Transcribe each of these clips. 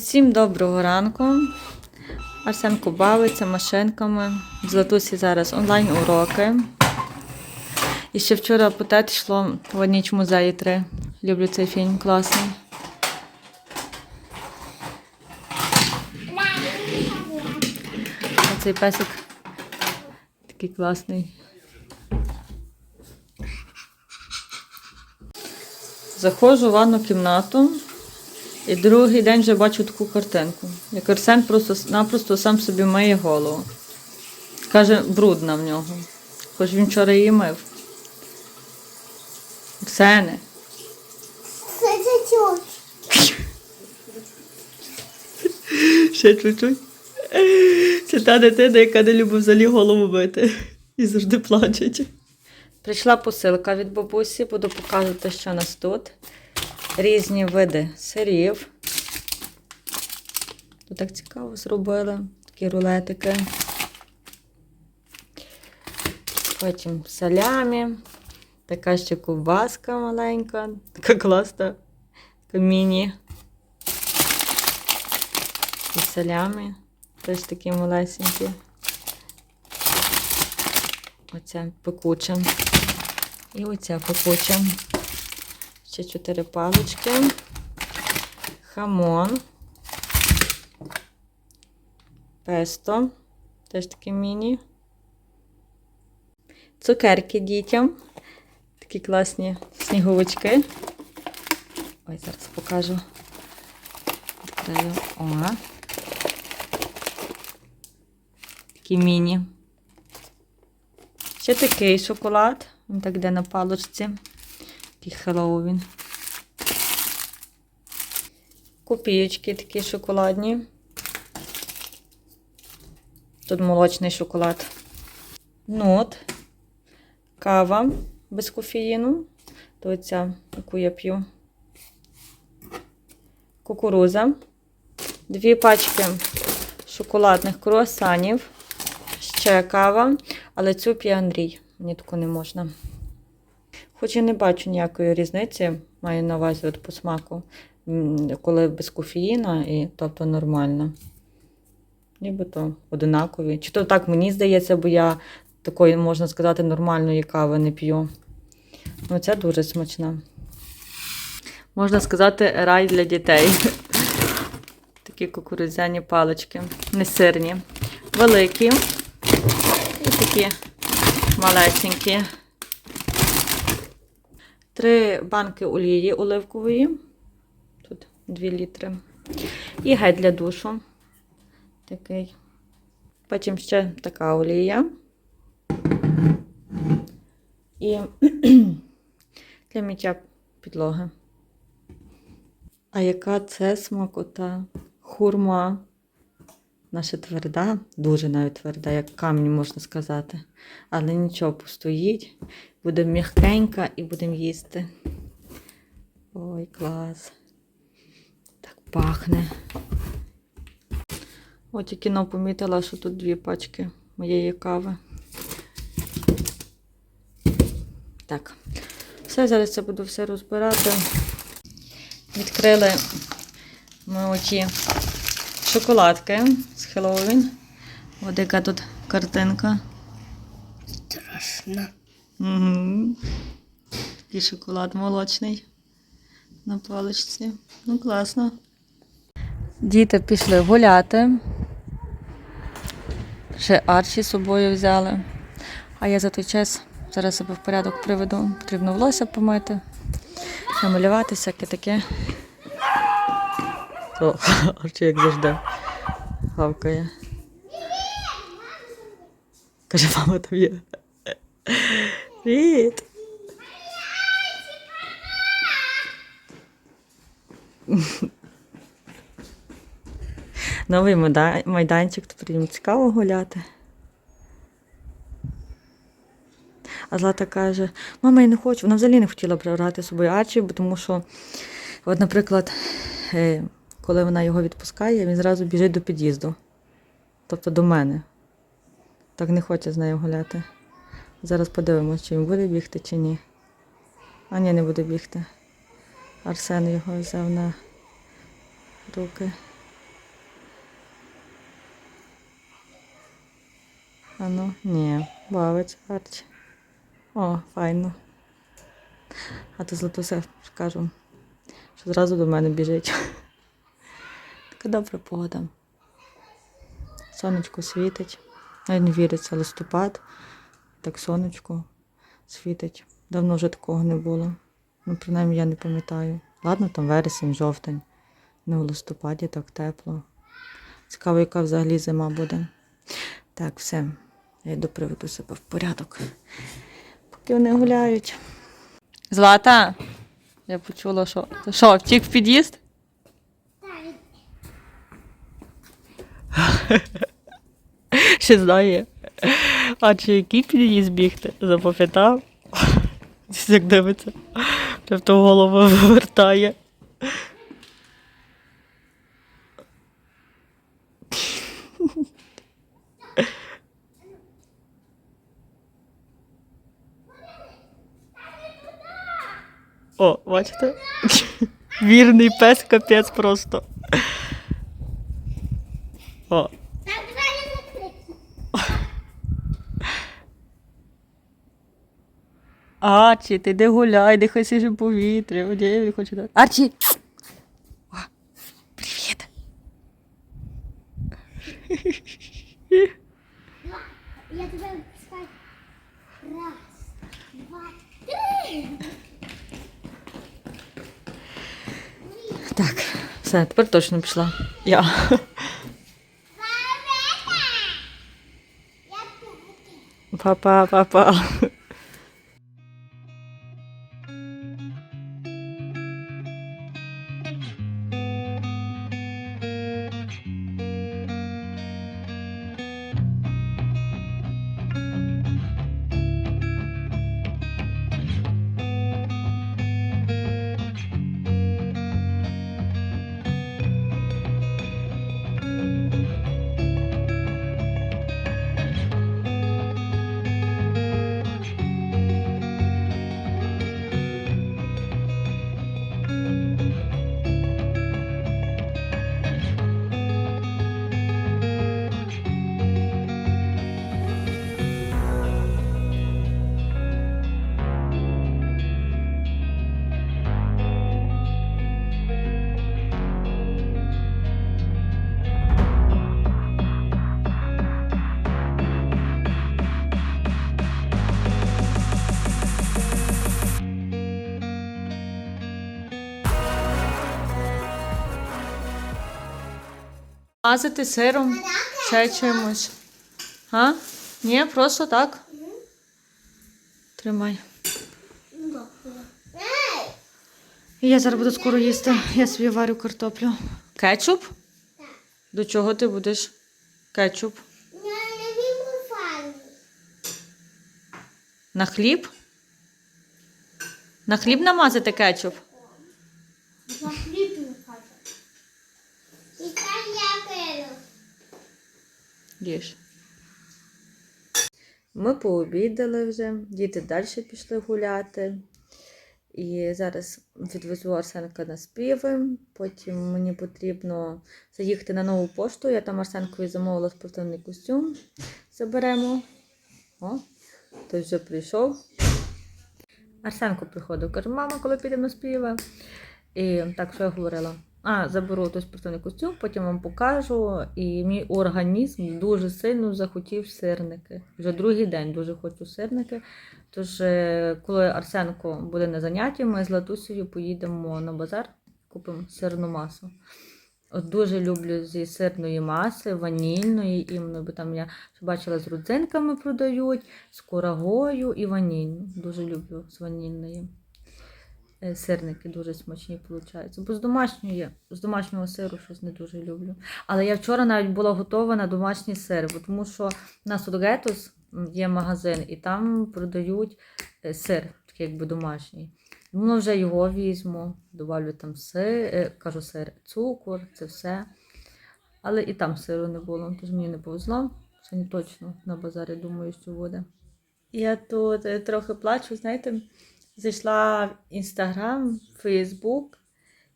Усім доброго ранку. Арсенко бавиться машинками. В Златусі зараз онлайн-уроки. І ще вчора по тет йшло в ніч музеї 3. Люблю цей фільм, класний. Цей песик такий класний. Заходжу в ванну кімнату. І другий день вже бачу таку картинку. Як Арсен просто-напросто сам собі миє голову. Каже, брудна в нього. Хоч він вчора її мив. Арсене. Ще чуть-чуть. Це та дитина, яка не любить взагалі голову бити. І завжди плачеть. Прийшла посилка від бабусі, буду показувати, що у нас тут. Різні види сирів. Тут так цікаво зробили. Такі рулетики. Потім салямі. Така ще ковбаска маленька, така класна. Така міні. І салямі. Теж такі малесенькі. Оця пекуча. І оця пекуча. Ще чотири палички. Хамон. Песто. Теж такі міні. Цукерки дітям. Такі класні сніговички. Ой, зараз покажу. Відкрию. О. Такі міні. Ще такий шоколад. Він так йде на палочці. Такий Хеллоуін. Копієчки такі шоколадні. Тут молочний шоколад. Нут. Кава без кофеїну. То ця, яку я п'ю. Кукуруза. Дві пачки шоколадних круасанів. Ще кава. Але цю п'є Андрій. Мені таку не можна. Хоч я не бачу ніякої різниці, маю на увазі от по смаку, коли без кофеїна, і тобто нормально. Нібито одинакові. Чи то так мені здається, бо я такої, можна сказати, нормальної кави не п'ю. Ну, ця дуже смачна. Можна сказати, рай для дітей. Такі кукурудзяні палички, не сирні. Великі і такі малесенькі. Три банки олії оливкової. Тут 2 літри. І гель для душу. Такий. Потім ще така олія. І для миття підлоги. А яка це смакота? Хурма. Наша тверда, дуже навіть тверда, як камінь можна сказати. Але нічого постоїть. Буде м'якенька і будемо їсти. Ой, клас. Так пахне. От тільки но помітила, що тут дві пачки моєї кави. Так. Все, зараз я буду все розбирати. Відкрили ми оті шоколадки з Хеллоуін. От яка тут картинка. Страшно. Угу. Такий шоколад молочний на паличці. Ну, класно. Діти пішли гуляти. Ще Арчі з собою взяли. А я за той час зараз себе в порядок приведу. Потрібно волосся помити, намалювати всяке таке. То Арчі, як завжди, гавкає. Каже, мама там є. Привіт. Новий майданчик, тут їм цікаво гуляти. А Злата каже, мама, я не хочу. Вона взагалі не хотіла брати з собою Арчі, тому що, от, наприклад, е, коли вона його відпускає, він зразу біжить до під'їзду, тобто до мене. Так не хоче з нею гуляти. Зараз подивимося, чи він буде бігти, чи ні. А ні, не буде бігти. Арсен його взяв на руки. А ну, ні, бавить, Арч. О, файно. А то злоту все скажу, що зразу до мене біжить. Така добра погода. Сонечко світить. Навіть не віриться листопад. Так сонечко світить. Давно вже такого не було. Ну, принаймні я не пам'ятаю. Ладно, там вересень, жовтень. Не у листопаді так тепло. Цікаво, яка взагалі зима буде. Так, все. Я йду приведу себе в порядок. Поки вони гуляють. Злата! Я почула, що. Що, втік в під'їзд? Ще знає. А чи який під'їзд бігти? Запам'ятав? Як дивиться. Ту голову вивертає. О, бачите? Вірний пес капець просто. О, Арчі, ти йди гуляй, дихай свіже повітря. Дати. Арчі! О, привіт! Я тебе пускаю. Раз, два, три. Так, все, тепер точно пішла. Я. Па-па, па-па. Мазати сиром, ще чимось. А? Ні, просто так. Тримай. Я зараз буду скоро їсти. Я собі варю картоплю. Кетчуп? Так. До чого ти будеш? Кетчуп. На хліб? На хліб намазати кетчуп? За хліб не хочу. І так я кину. Їж. Ми пообідали вже, діти далі пішли гуляти. І зараз відвезу Арсенка на співи. Потім мені потрібно заїхати на нову пошту. Я там Арсенкові замовила спортивний костюм. Заберемо. О, той вже прийшов. Арсенко приходив, каже, мама, коли підемо на співи. І так, що я говорила? А, заберу той спортивний костюм, потім вам покажу. І мій організм дуже сильно захотів сирники. Вже другий день дуже хочу сирники. Тож, е, коли Арсенко буде на занятті, ми з Латусею поїдемо на базар, купимо сирну масу. От дуже люблю зі сирної маси, ванільної, іменно, бо там я бачила з родзинками продають, з курагою і ванільну. Дуже люблю з ванільної. Е, Сирники дуже смачні виходять. Бо з домашньої, з домашнього сиру щось не дуже люблю. Але я вчора навіть була готова на домашній сир, бо тому що в нас у Гетус є магазин, і там продають е, сир, такий якби домашній. Ну, вже його візьму, добавлю там сир, е, кажу сир, цукор, це все. Але і там сиру не було, тож мені не повезло. Сьогодні точно на базарі думаю, що буде. Я тут трохи плачу, знаєте, зайшла в Інстаграм, Фейсбук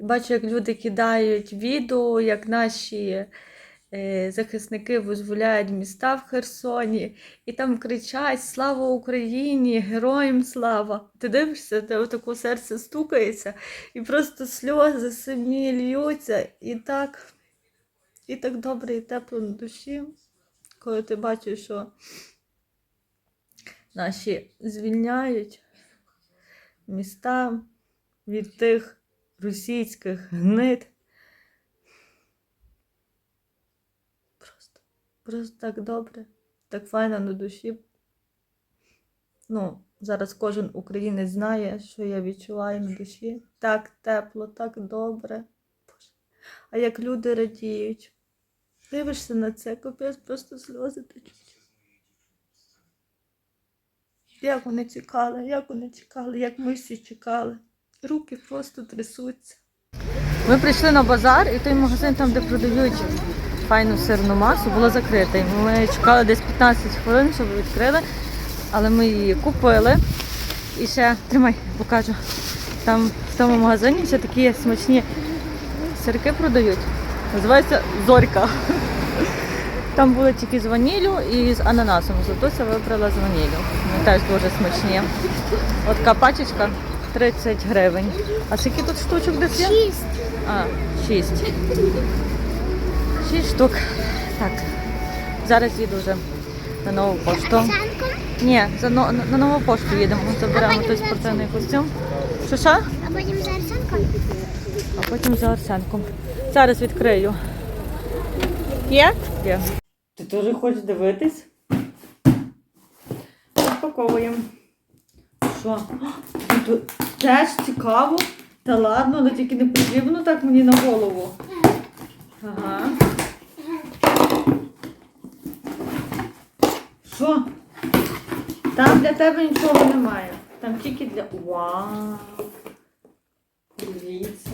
і бачу, як люди кидають відео, як наші е, захисники визволяють міста в Херсоні, і там кричать Слава Україні! Героям слава! Ти дивишся, те отако серце стукається, і просто сльози самі льються, і так, і так добре, і тепло на душі, коли ти бачиш, що наші звільняють міста від тих російських гнид. Просто, просто так добре, так файно на душі. Ну, зараз кожен українець знає, що я відчуваю на душі. Так тепло, так добре. Боже. А як люди радіють. Дивишся на це, капець, просто сльози течуть. Як вони чекали, як вони чекали, як ми всі чекали. Руки просто трясуться. Ми прийшли на базар, і той магазин, там, де продають файну сирну масу, було закритий. Ми чекали десь 15 хвилин, щоб відкрили, але ми її купили. І ще тримай, покажу. Там в тому магазині ще такі смачні сирки продають. Називається Зорька. Там були тільки з ваніллю і з ананасом. Златуся вибрала з ваніллю. Вони теж дуже смачні. От така пачечка 30 гривень. А скільки тут штучок десь є? Шість. А, 6. 6 штук. Так. Зараз їду вже на нову пошту. Ні, за но- на нову пошту їдемо. Заберемо той спортивний костюм. Що що? а потім за Арсенко. А потім за Арсенком. Зараз відкрию. Є? Є. Ти теж хочеш дивитись? Розпаковуємо. Що? Тут теж цікаво. Та ладно, але тільки не потрібно так мені на голову. Ага. Що? Там для тебе нічого немає. Там тільки для. Вау! Дивіться.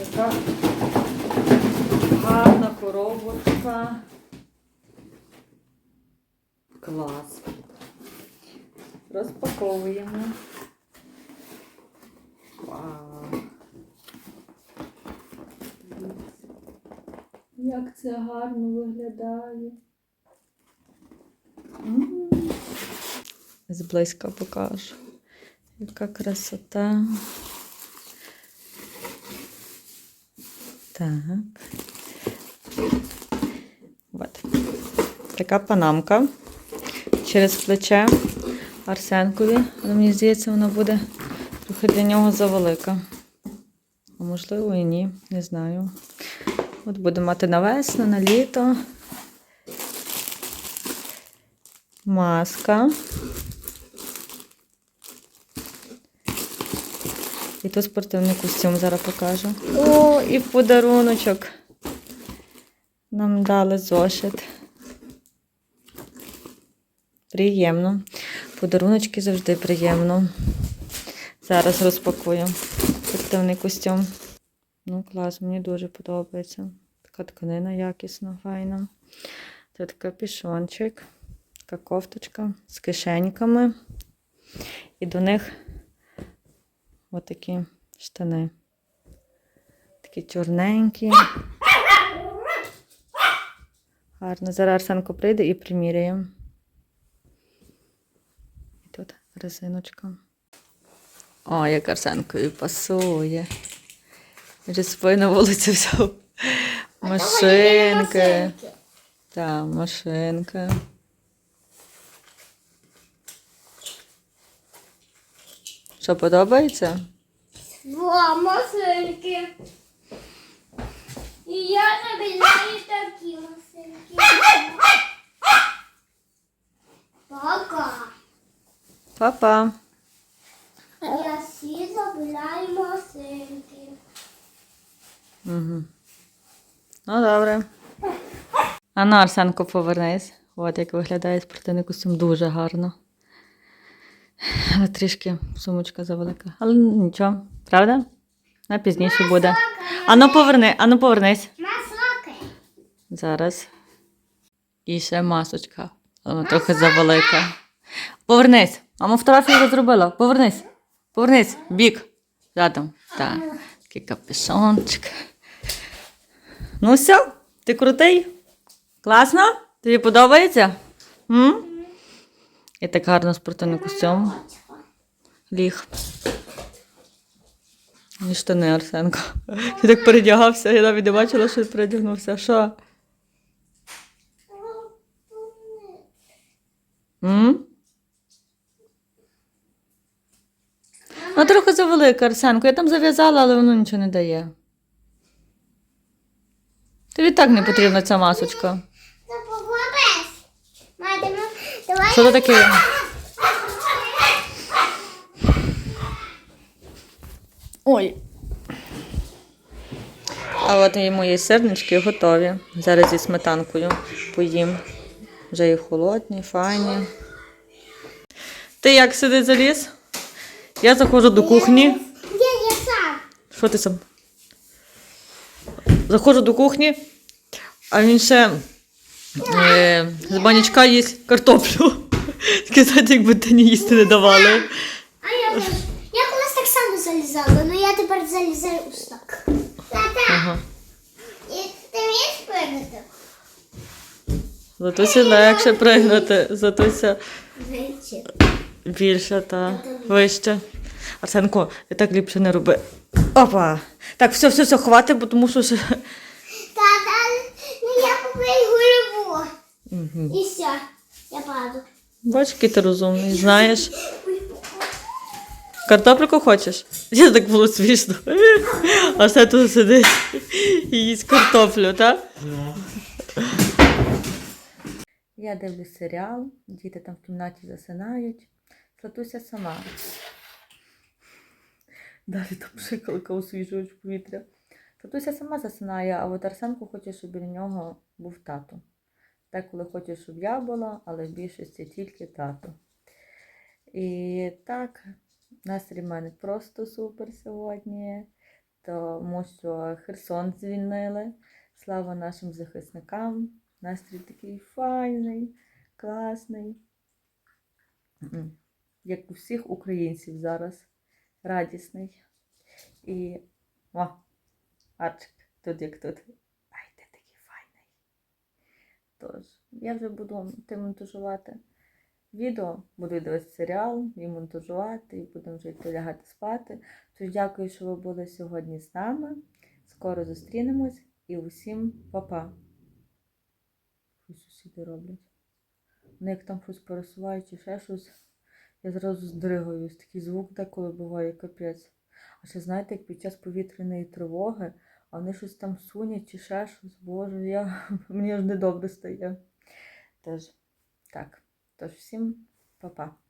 Яка коробочка. Клас. Розпаковуємо. Як це гарно виглядає. Зблизька покажу. Яка красота. Так. От. Така панамка через плече Арсенкові. Але мені здається, вона буде трохи для нього завелика. А можливо і ні, не знаю. От буде мати на весну, на літо. Маска. І тут спортивний костюм зараз покажу. О, і подаруночок. Нам дали зошит. Приємно. Подаруночки завжди приємно. Зараз розпакую спортивний костюм. Ну, клас, мені дуже подобається. Така тканина якісна, файна. Тут капюшончик, така кофточка з кишеньками. І до них отакі штани. Такі чорненькі. Гарно. Зараз Арсенко прийде і приміряє. І тут резиночка. О, як Арсенкові пасує. Вже свою на вулицю взяв. Машинки. Так, машинка. Що подобається? Два машинки. І я забираю такі машинки. Пока. Папа. Я всі забираю машинки. Угу. Ну, добре. А ну, Арсенко, повернись. От як виглядає спортивний костюм дуже гарно. Але трішки сумочка завелика. Але нічого, правда? На пізніше буде. Ану поверни, ану повернись. Масоки. Зараз. І ще масочка. Але вона трохи завелика. Повернись. Мама фотографію вже зробила. Повернись. Повернись. Бік. Задом. Так. Такий капюшончик. Ну все, ти крутий? Класно? Тобі подобається? М? І так гарно спортивний костюм. Ліг. І штани Арсенко. Я так передягався, я навіть не бачила, що передягнувся. Що? М? Ну, трохи завелика, Арсенко. Я там зав'язала, але воно нічого не дає. Тобі так не потрібна ця масочка. Давай. Що це таке? Ой. А от і мої сирнички готові. Зараз зі сметанкою поїм. Вже і холодні, файні. Ти як сюди заліз? Я заходжу до кухні. Я, я сам. Що ти сам? Заходжу до кухні, а він ще е, з банячка їсть картоплю. Знаєте, якби ти ні їсти не давали. А я теж. Я колись так само залізала, але я тепер залізаю у стак. Тата, Ага. і ти вмієш пригати? Затусі легше пригнути, затуся Вичі. Більше та вище. Арсенко, ти так ліпше не роби. Опа! Так, все, все, все, хватить, бо тому що ще. Тата, ну я голову. Мгм. І все, я паду. Бачиш, який ти розумний, знаєш. Картопельку хочеш? Я так було смішно. А все тут сидить і їсть картоплю, так? Я дивлюсь серіал, діти там в кімнаті засинають. Златуся сама. Далі там пшикалка освіжувач повітря. Златуся сама засинає, а от Арсенко хоче, щоб біля нього був тато. Деколи хоче, щоб я була, але в більшості тільки тато. І так, настрій в мене просто супер сьогодні, тому що Херсон звільнили. Слава нашим захисникам. Настрій такий файний, класний. Як у всіх українців зараз. Радісний. І. О, Арчик, тут як тут. Ай, ти такий файний. Тож, я вже буду ти монтажувати відео, буду дивитися серіал і монтажувати, і будемо вже йти лягати спати. Тож дякую, що ви були сьогодні з нами. Скоро зустрінемось і усім па-па. Сусіди роблять? Вони як там щось пересувають чи ще щось, я зразу здригаюсь. Такий звук деколи буває, капець. А ще знаєте, як під час повітряної тривоги, вони щось там сунять чи ще щось, боже, я, мені аж недобре стає. Тож, так, тож всім па-па.